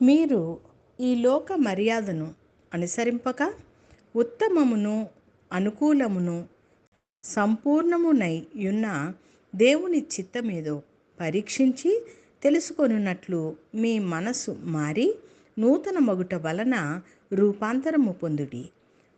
మీరు ఈ లోక మర్యాదను అనుసరింపక ఉత్తమమును అనుకూలమును సంపూర్ణమునై ఉన్న దేవుని చిత్తమేదో పరీక్షించి తెలుసుకొనున్నట్లు మీ మనసు మారి నూతన మగుట వలన రూపాంతరము పొందుడి.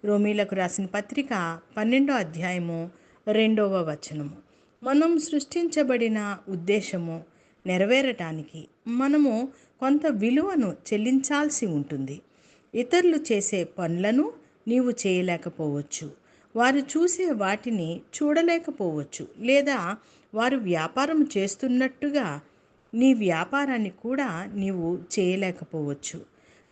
రోమీలకు రాసిన పత్రిక పన్నెండో అధ్యాయము రెండవ వచనము. మనం సృష్టించబడిన ఉద్దేశము నెరవేరటానికి మనము కొంత విలువను చెల్లించాల్సి ఉంటుంది. ఇతరులు చేసే పనులను నీవు చేయలేకపోవచ్చు. వారు చూసే వాటిని చూడలేకపోవచ్చు లేదా వారు వ్యాపారం చేస్తున్నట్టుగా నీ వ్యాపారాన్ని కూడా నీవు చేయలేకపోవచ్చు.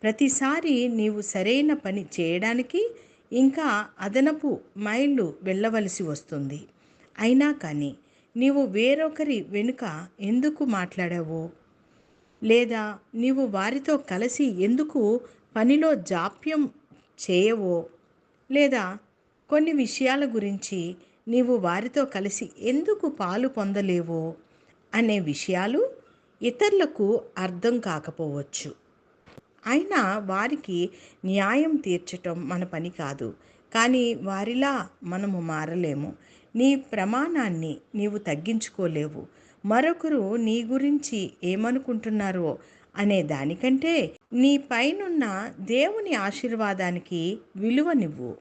ప్రతిసారి నీవు సరైన పని చేయడానికి ఇంకా అదనపు మైళ్ళు వెళ్ళవలసి వస్తుంది. అయినా కానీ నీవు వేరొకరి వెనుక ఎందుకు మాట్లాడావో? లేదా నీవు వారితో కలిసి ఎందుకు పనిలో జాప్యం చేయవో? లేదా కొన్ని విషయాల గురించి నీవు వారితో కలిసి ఎందుకు పాలు పొందలేవో? అనే విషయాలు ఇతరులకు అర్థం కాకపోవచ్చు. అయినా వారికి న్యాయం తీర్చటం మన పని కాదు. కానీ వారిలా మనము మారలేము. నీ ప్రమాణాన్ని నీవు తగ్గించుకోలేవు. మరొకరు నీ గురించి ఏమనుకుంటున్నారో అనే దానికంటే నీ పైనున్న దేవుని ఆశీర్వాదానికి విలువనివ్వు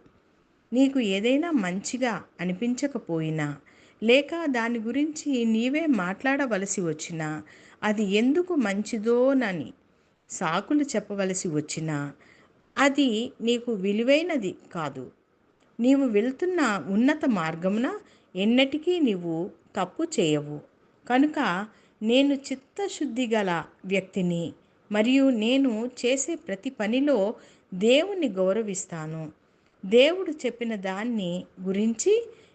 నీకు ఏదైనా మంచిగా అనిపించకపోయినా లేక దాని గురించి నీవే మాట్లాడవలసి వచ్చినా అది ఎందుకు మంచిదోనని సాకులు చెప్పవలసి వచ్చినా అది నీకు విలువైనది కాదు. నీవు వెళ్తున్న ఉన్నత మార్గమున ఎన్నటికీ నీవు తప్పు చేయవు. కనుక నేను చిత్తశుద్ధి గల వ్యక్తిని మరియు నేను చేసే ప్రతి పనిలో దేవుణ్ణి గౌరవిస్తాను. దేవుడు చెప్పిన దాన్ని గురించి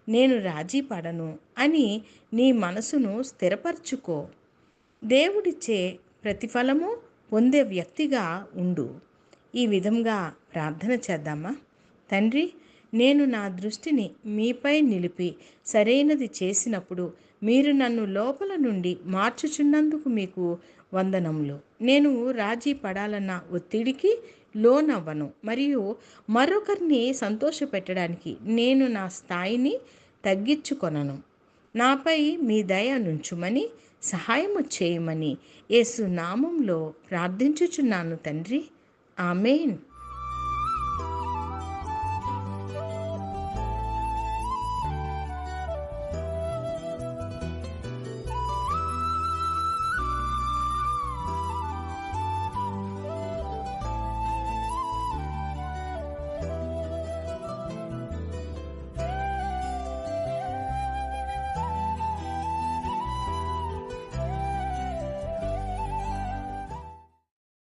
నేను రాజీ పడను అని నీ మనసును స్థిరపరచుకో. దేవుడిచ్చే ప్రతిఫలము పొందే వ్యక్తిగా ఉండు. ఈ విధంగా ప్రార్థన చేద్దామా? తండ్రి నేను నా దృష్టిని మీపై నిలిపి సరైనది చేసినప్పుడు మీరు నన్ను లోపల నుండి మార్చుచున్నందుకు మీకు వందనములు. నేను రాజీ పడాలన్న ఒత్తిడికి లోనవ్వను. మరియు మరొకరిని సంతోషపెట్టడానికి నేను నా స్థాయిని తగ్గించుకొనను. నాపై మీ దయ నుంచుమని సహాయము చేయమని యేసు నామంలో ప్రార్థించుచున్నాను తండ్రి. ఆమెన్.